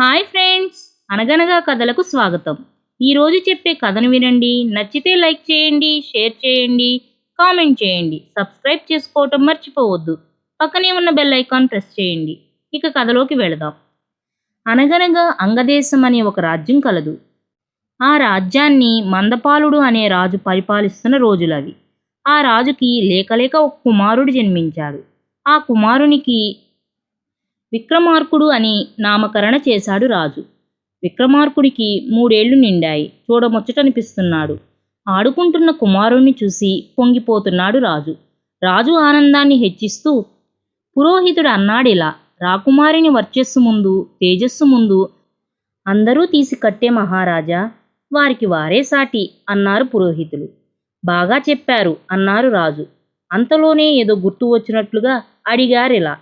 Hi friends అనగనగా కథలకు స్వాగతం. ఈరోజు చెప్పే కథను వినండి. నచ్చితే లైక్ చేయండి షేర్ చేయండి కామెంట్ చేయండి. సబ్స్క్రైబ్ చేసుకోవటం మర్చిపోవద్దు. పక్కనే ఉన్న బెల్ ఐకాన్ ప్రెస్ చేయండి. ఇక కథలోకి వెళదాం. అనగనగా అంగదేశం అనే ఒక రాజ్యం కలదు. ఆ రాజ్యాన్ని మందపాలుడు అనే రాజు పరిపాలిస్తున్న రోజులవి. ఆ రాజుకి లేకలేక ఒక కుమారుడు జన్మించాడు. ఆ కుమారునికి విక్రమార్కుడు అని నామకరణ చేశాడు రాజు. విక్రమార్కుడికి మూడేళ్ళు నిండాయి. చూడముచ్చటనిపిస్తున్నాడు. ఆడుకుంటున్న కుమారుణ్ణి చూసి పొంగిపోతున్నాడు రాజు. రాజు ఆనందాన్ని హెచ్చిస్తూ పురోహితుడు అన్నాడిలా రాకుమారిని వర్చస్సు ముందు తేజస్సు ముందు అందరూ తీసి కట్టే మహారాజా వారికి వారే సాటి అన్నారు పురోహితులు. బాగా చెప్పారు అన్నారు రాజు. అంతలోనే ఏదో గుర్తు వచ్చినట్లుగా అడిగారిలా.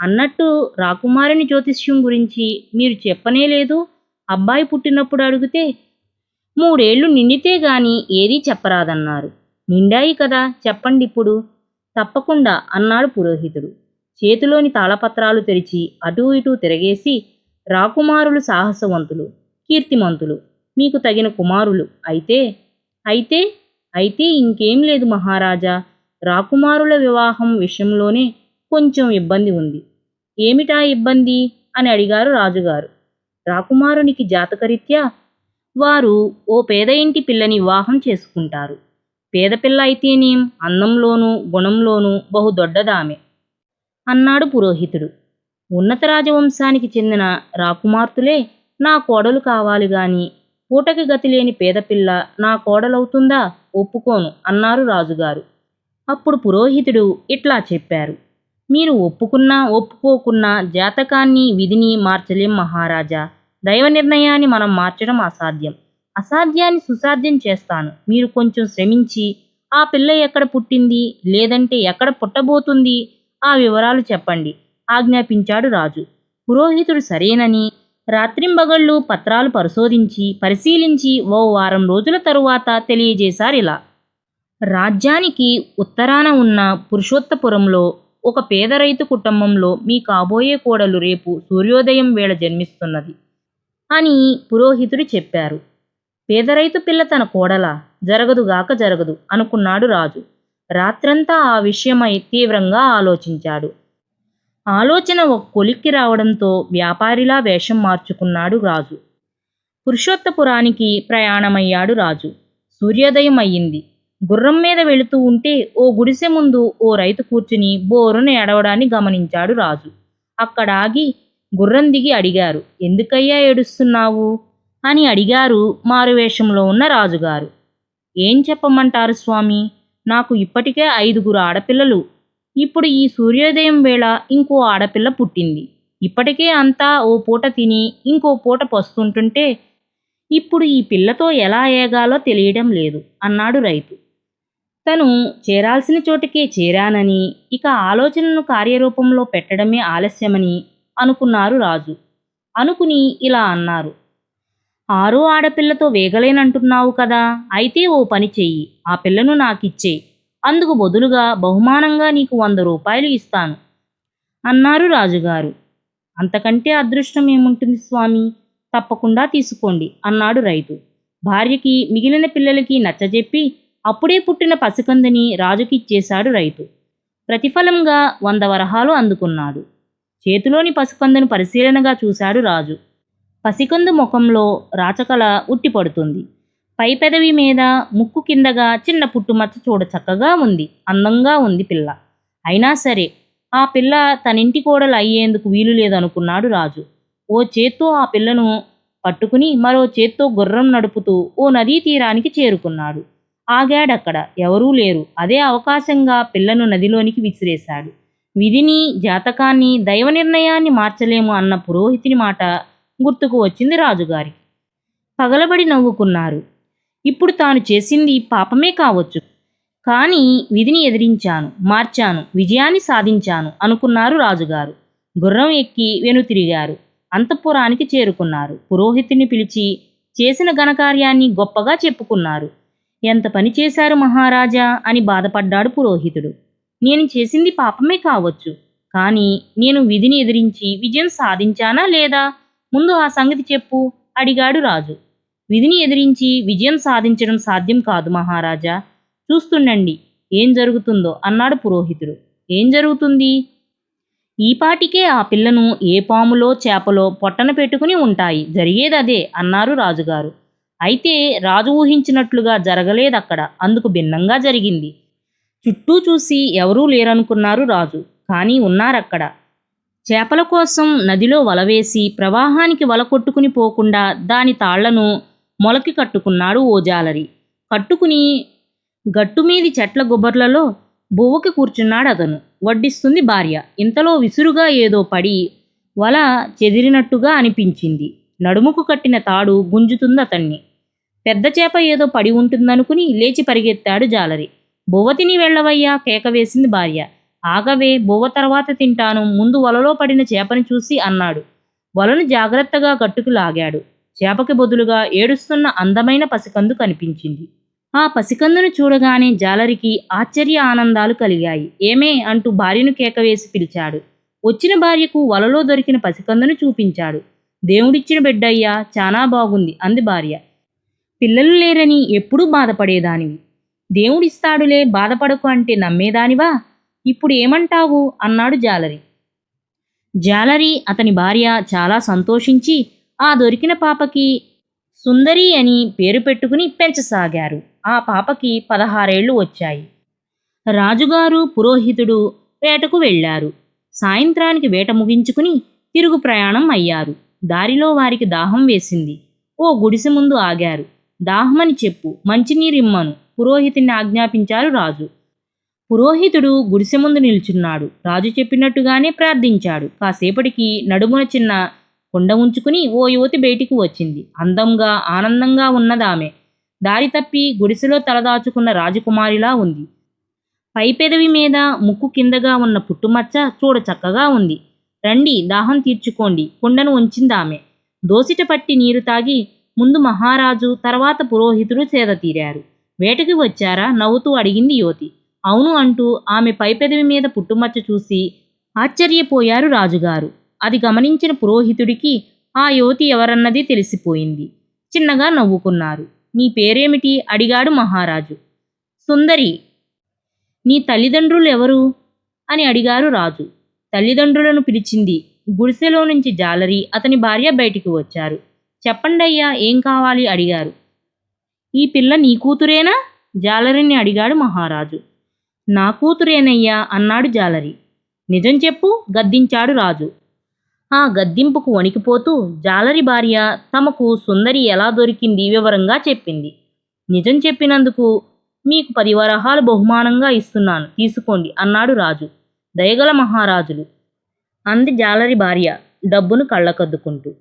అన్నట్టు రాకుమారుని జ్యోతిష్యం గురించి మీరు చెప్పనే లేదు. అబ్బాయి పుట్టినప్పుడు అడిగితే మూడేళ్ళు నిండితే గాని ఏదీ చెప్పరాదన్నారు. నిండాయి కదా చెప్పండి ఇప్పుడు తప్పకుండా అన్నాడు పురోహితుడు. చేతిలోని తాళపత్రాలు తెరిచి అటూ ఇటూ తిరగేసి రాకుమారులు సాహసవంతులు కీర్తిమంతులు మీకు తగిన కుమారులు అయితే అయితే అయితే ఇంకేం లేదు మహారాజా. రాకుమారుల వివాహం విషయంలోనే కొంచెం ఇబ్బంది ఉంది. ఏమిటా ఇబ్బంది? అని అడిగారు రాజుగారు. రాకుమారునికి జాతకరీత్యా వారు ఓ పేద ఇంటి పిల్లని వివాహం చేసుకుంటారు. పేదపిల్ల అయితేనేం అందంలోనూ గుణంలోనూ బహు దొడ్డదామె అన్నాడు పురోహితుడు. ఉన్నత రాజవంశానికి చెందిన రాకుమార్తెలే నా కోడలు కావాలి గాని పూటకి గతి లేని పేదపిల్ల నా కోడలవుతుందా ఒప్పుకోను అన్నారు రాజుగారు. అప్పుడు పురోహితుడు ఇట్లా చెప్పారు. మీరు ఒప్పుకున్నా ఒప్పుకోకున్నా జాతకాన్ని విధిని మార్చలేం మహారాజా. దైవ నిర్ణయాన్ని మనం మార్చడం అసాధ్యం. అసాధ్యాన్ని సుసాధ్యం చేస్తాను. మీరు కొంచెం శ్రమించి ఆ పిల్ల ఎక్కడ పుట్టింది? లేదంటే ఎక్కడ పుట్టబోతుంది? ఆ వివరాలు చెప్పండి. ఆజ్ఞాపించాడు రాజు. పురోహితుడు సరేనని రాత్రింబగళ్ళు పత్రాలు పరిశోధించి పరిశీలించి ఓ వారం రోజుల తరువాత తెలియజేశారిలా రాజ్యానికి ఉత్తరాన ఉన్న పురుషోత్తపురంలో ఒక పేద రైతు కుటుంబంలో మీ కాబోయే కోడలు రేపు సూర్యోదయం వేళ జన్మిస్తున్నది అని పురోహితుడు చెప్పారు. పేద రైతు పిల్ల తన కోడల జరగదుగాక జరగదు అనుకున్నాడు రాజు. రాత్రంతా ఆ విషయమై తీవ్రంగా ఆలోచించాడు. ఆలోచన ఒక కొలిక్కి రావడంతో వ్యాపారిలా వేషం మార్చుకున్నాడు రాజు. పురుషోత్తపురానికి ప్రయాణమయ్యాడు రాజు. సూర్యోదయం అయ్యింది గుర్రం మీద వెళుతూ ఉంటే ఓ గుడిసె ముందు ఓ రైతు కూర్చుని బోరును ఎడవడాన్ని గమనించాడు రాజు. అక్కడ ఆగి గుర్రం దిగి అడిగారు ఎందుకయ్యా ఏడుస్తున్నావు? అని అడిగారు మారువేషంలో ఉన్న రాజుగారు. ఏం చెప్పమంటారు స్వామి నాకు ఇప్పటికే ఐదుగురు ఆడపిల్లలు. ఇప్పుడు ఈ సూర్యోదయం వేళ ఇంకో ఆడపిల్ల పుట్టింది. ఇప్పటికే అంతా ఓ పూట తిని ఇంకో పూట పస్తుంటుంటే ఇప్పుడు ఈ పిల్లతో ఎలా ఏగాలో తెలియడం లేదు అన్నాడు రైతు. తను చేరాల్సిన చోటుకే చేరానని ఇక ఆలోచనను కార్యరూపంలో పెట్టడమే ఆలస్యమని అనుకున్నారు రాజు. అనుకుని ఇలా అన్నారు. ఆరో ఆడపిల్లతో వేగలేనంటున్నావు కదా అయితే ఓ పని చెయ్యి ఆ పిల్లను నాకిచ్చే. అందుకు బదులుగా బహుమానంగా నీకు వంద రూపాయలు ఇస్తాను అన్నారు రాజుగారు. అంతకంటే అదృష్టం ఏముంటుంది స్వామి? తప్పకుండా తీసుకోండి అన్నాడు రైతు. భార్యకి మిగిలిన పిల్లలకి నచ్చజెప్పి అప్పుడే పుట్టిన పసికందుని రాజుకిచ్చేశాడు రైతు. ప్రతిఫలంగా వంద వరహాలు అందుకున్నాడు. చేతిలోని పసికందును పరిశీలనగా చూశాడు రాజు. పసికందు ముఖంలో రాచకళ ఉట్టిపడుతుంది. పై పెదవి మీద ముక్కు కిందగా చిన్న పుట్టుమచ్చ చూడ చక్కగా ఉంది అందంగా ఉంది పిల్ల. అయినా సరే ఆ పిల్ల తనింటి కోడలు అయ్యేందుకు వీలు లేదనుకున్నాడు రాజు. ఓ చేత్తో ఆ పిల్లను పట్టుకుని మరో చేత్తో గుర్రం నడుపుతూ ఓ నదీ తీరానికి చేరుకున్నాడు. ఆగాడక్కడ. ఎవరూ లేరు. అదే అవకాశంగా పిల్లను నదిలోనికి విసిరేశాడు. విధిని జాతకాన్ని దైవ నిర్ణయాన్ని మార్చలేము అన్న పురోహితుని మాట గుర్తుకు వచ్చింది రాజుగారికి. పగలబడి నవ్వుకున్నారు. ఇప్పుడు తాను చేసింది పాపమే కావచ్చు. కానీ విధిని ఎదిరించాను మార్చాను విజయాన్ని సాధించాను అనుకున్నారు రాజుగారు. గుర్రం ఎక్కి వెనుతిరిగారు. అంతఃపురానికి చేరుకున్నారు. పురోహితుని పిలిచి చేసిన ఘనకార్యాన్ని గొప్పగా చెప్పుకున్నారు. ఎంత పని చేశారు మహారాజా? అని బాధపడ్డాడు పురోహితుడు. నేను చేసింది పాపమే కావచ్చు కానీ నేను విధిని ఎదిరించి విజయం సాధించానా లేదా? ముందు ఆ సంగతి చెప్పు అడిగాడు రాజు. విధిని ఎదిరించి విజయం సాధించడం సాధ్యం కాదు మహారాజా. చూస్తుండండి ఏం జరుగుతుందో అన్నాడు పురోహితుడు. ఏం జరుగుతుంది? ఈపాటికే ఆ పిల్లను ఏ పాములో చేపలో పొట్టన పెట్టుకుని ఉంటాయి జరిగేదదే అన్నారు రాజుగారు. అయితే రాజు ఊహించినట్లుగా జరగలేదక్కడ. అందుకు భిన్నంగా జరిగింది. చుట్టూ చూసి ఎవరూ లేరనుకున్నారు రాజు. కానీ ఉన్నారక్కడ. చేపల కోసం నదిలో వలవేసి ప్రవాహానికి వల కొట్టుకుని పోకుండా దాని తాళ్ళను మొలకి కట్టుకున్నాడు ఓ జాలరి. కట్టుకుని గట్టుమీది చెట్ల గుబర్లలో బువ్వకి కూర్చున్నాడు అతను వడ్డిస్తుంది భార్య. ఇంతలో విసురుగా ఏదో పడి వల చెదిరినట్టుగా అనిపించింది. నడుముకు కట్టిన తాడు గుంజుతుంది అతన్ని పెద్ద చేప ఏదో పడి ఉంటుందనుకుని లేచి పరిగెత్తాడు జాలరి. బువ్వ తిని వెళ్ళవయ్యా కేక వేసింది భార్య. ఆగవే బువ్వ తర్వాత తింటాను ముందు వలలో పడిన చేపని చూసి అన్నాడు. వలను జాగ్రత్తగా గట్టుకు లాగాడు. చేపకి బదులుగా ఏడుస్తున్న అందమైన పసికందు కనిపించింది. ఆ పసికందును చూడగానే జాలరికి ఆశ్చర్య ఆనందాలు కలిగాయి. ఏమే అంటూ భార్యను కేకవేసి పిలిచాడు. వచ్చిన భార్యకు వలలో దొరికిన పసికందును చూపించాడు. దేవుడిచ్చిన బిడ్డయ్యా చాలా బాగుంది అంది భార్య. పిల్లలు లేరని ఎప్పుడూ బాధపడేదానివి. దేవుడిస్తాడులే బాధపడకు అంటే నమ్మేదానివా? ఇప్పుడు ఏమంటావు? అన్నాడు జాలరి. జాలరి అతని భార్య చాలా సంతోషించి ఆ దొరికిన పాపకి సుందరి అని పేరు పెట్టుకుని పెంచసాగారు. ఆ పాపకి పదహారేళ్ళు వచ్చాయి. రాజుగారు పురోహితుడు వేటకు వెళ్ళారు. సాయంత్రానికి వేట ముగించుకుని తిరుగు ప్రయాణం అయ్యారు. దారిలో వారికి దాహం వేసింది. ఓ గుడిసె ముందు ఆగారు. దాహమని చెప్పు మంచినీరిమ్మను. పురోహితుని ఆజ్ఞాపించారు రాజు. పురోహితుడు గుడిసె ముందు నిల్చున్నాడు. రాజు చెప్పినట్టుగానే ప్రార్థించాడు. కాసేపటికి నడుమున చిన్న కొండ ఉంచుకుని ఓ యువతి బయటికి వచ్చింది. అందంగా ఆనందంగా ఉన్నదామె. దారి తప్పి గుడిసెలో తలదాచుకున్న రాజకుమారిలా ఉంది. పై పెదవి మీద ముక్కు కిందగా ఉన్న పుట్టుమచ్చ చూడ చక్కగా ఉంది. రండి దాహం తీర్చుకోండి. కుండను ఉంచిందామె దోసిట పట్టి నీరు తాగి ముందు మహారాజు తర్వాత పురోహితుడు సేద తీరారు. వేటకి వచ్చారా? నవ్వుతూ అడిగింది యువతి అవును అంటూ ఆమె పై పెదవి మీద పుట్టుమచ్చ చూసి ఆశ్చర్యపోయారు రాజుగారు. అది గమనించిన పురోహితుడికి ఆ యువతి ఎవరన్నది తెలిసిపోయింది. చిన్నగా నవ్వుకున్నారు. నీ పేరేమిటి? అడిగాడు మహారాజు. సుందరి. నీ తల్లిదండ్రులు ఎవరు అని అడిగారు రాజు. తల్లిదండ్రులను పిలిచింది గుడిసెలో నుంచి జాలరి. అతని భార్య బయటికి వచ్చారు. చెప్పండయ్యా ఏం కావాలి? అడిగారు. ఈ పిల్ల నీ కూతురేనా? జాలరిని అడిగాడు మహారాజు. నా కూతురేనయ్యా అన్నాడు జాలరి. నిజం చెప్పు గద్దించాడు రాజు. ఆ గద్దింపుకు వణికిపోతూ జాలరి భార్య తమకు సుందరి ఎలా దొరికింది వివరంగా చెప్పింది. నిజం చెప్పినందుకు మీకు పది వరహాలు బహుమానంగా ఇస్తున్నాను తీసుకోండి అన్నాడు రాజు. దయగల మహారాజులు. అంది జాలరి భార్య డబ్బును కళ్ళకద్దుకుంటూ.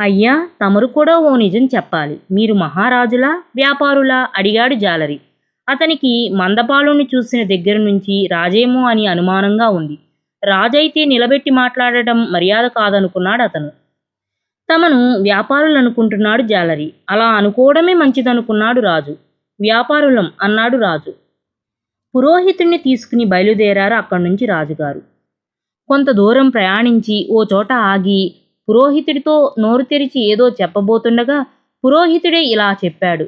అయ్యా తమరు కూడా ఓ నిజం చెప్పాలి. మీరు మహారాజులా వ్యాపారులా? అడిగాడు జాలరి. అతనికి మందపాలుని చూసిన దగ్గర నుంచి రాజేమో అని అనుమానంగా ఉంది. రాజైతే నిలబెట్టి మాట్లాడటం మర్యాద కాదనుకున్నాడు అతను. తమను వ్యాపారులు అనుకుంటున్నాడు జాలరి. అలా అనుకోవడమే మంచిదనుకున్నాడు రాజు. వ్యాపారులం అన్నాడు రాజు. పురోహితుణ్ణి తీసుకుని బయలుదేరారు అక్కడి నుంచి రాజుగారు. కొంత దూరం ప్రయాణించి ఓ చోట ఆగి పురోహితుడితో నోరు తెరిచి ఏదో చెప్పబోతుండగా పురోహితుడే ఇలా చెప్పాడు.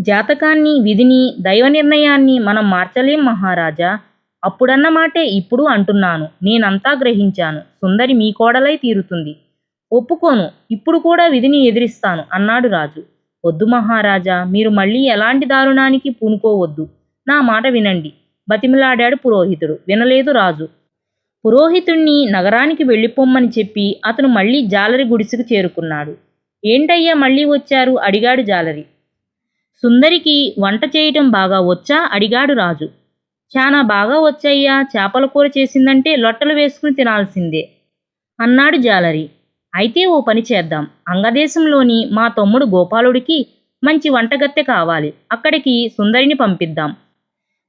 జాతకాన్ని విధిని దైవ నిర్ణయాన్ని మనం మార్చలేం మహారాజా. అప్పుడన్న మాటే ఇప్పుడు అంటున్నాను. నేనంతా గ్రహించాను. సుందరి మీ కోడలై తీరుతుంది. ఒప్పుకోను. ఇప్పుడు కూడా విధిని ఎదిరిస్తాను అన్నాడు రాజు. వద్దు మహారాజా. మీరు మళ్ళీ ఎలాంటి దారుణానికి పూనుకోవద్దు. నా మాట వినండి. బతిమిలాడాడు పురోహితుడు. వినలేదు రాజు. పురోహితుణ్ణి నగరానికి వెళ్ళిపోమ్మని చెప్పి అతను మళ్ళీ జాలరి గుడిసెకు చేరుకున్నాడు. ఏంటయ్యా మళ్ళీ వచ్చారు? అడిగాడు జాలరి. సుందరికి వంట చేయటం బాగా వచ్చా? అడిగాడు రాజు. చాలా బాగా వచ్చయ్యా. చేపల కూర చేసిందంటే లొట్టలు వేసుకుని తినాల్సిందే. అన్నాడు జాలరి. అయితే ఓ పని చేద్దాం. అంగదేశంలోని మా తమ్ముడు గోపాలుడికి మంచి వంటగత్తె కావాలి. అక్కడికి సుందరిని పంపిద్దాం.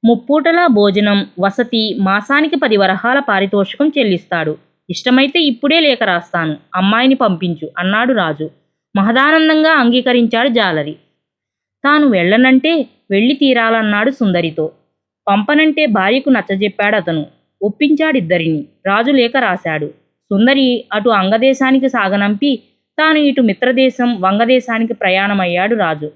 ముప్పూటల భోజనం వసతి మాసానికి పది వరహాల పారితోషికం చెల్లిస్తాడు. ఇష్టమైతే ఇప్పుడే లేఖ రాస్తాను. అమ్మాయిని పంపించు. అన్నాడు రాజు. మహదానందంగా అంగీకరించాడు జాలరి. తాను వెళ్ళనంటే వెళ్ళి తీరాలన్నాడు సుందరితో. పంపనంటే భార్యకు నచ్చజెప్పాడు అతను. ఒప్పించాడిద్దరిని. రాజు లేఖ రాశాడు. సుందరి అటు అంగదేశానికి సాగనంపి తాను ఇటు మిత్రదేశం వంగదేశానికి ప్రయాణమయ్యాడు రాజు.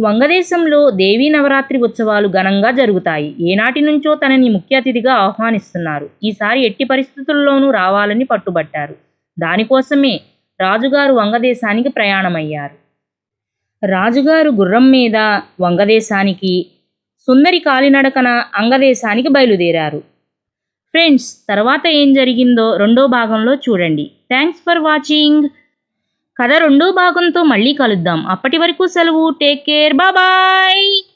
వంగదేశంలో దేవీ నవరాత్రి ఉత్సవాలు ఘనంగా జరుగుతాయి. ఏనాటి నుంచో తనని ముఖ్య అతిథిగా ఆహ్వానిస్తున్నారు. ఈసారి ఎట్టి పరిస్థితుల్లోనూ రావాలని పట్టుబట్టారు. దానికోసమే రాజుగారు వంగదేశానికి ప్రయాణమయ్యారు. రాజుగారు గుర్రం మీద వంగదేశానికి సుందరి కాలినడకన అంగదేశానికి బయలుదేరారు. ఫ్రెండ్స్ తర్వాత ఏం జరిగిందో రెండో భాగంలో చూడండి. Thanks for watching. కథ రెండో భాగంతో మళ్ళీ కలుద్దాం. అప్పటి వరకు సెలవు. టేక్ కేర్ బాబాయ్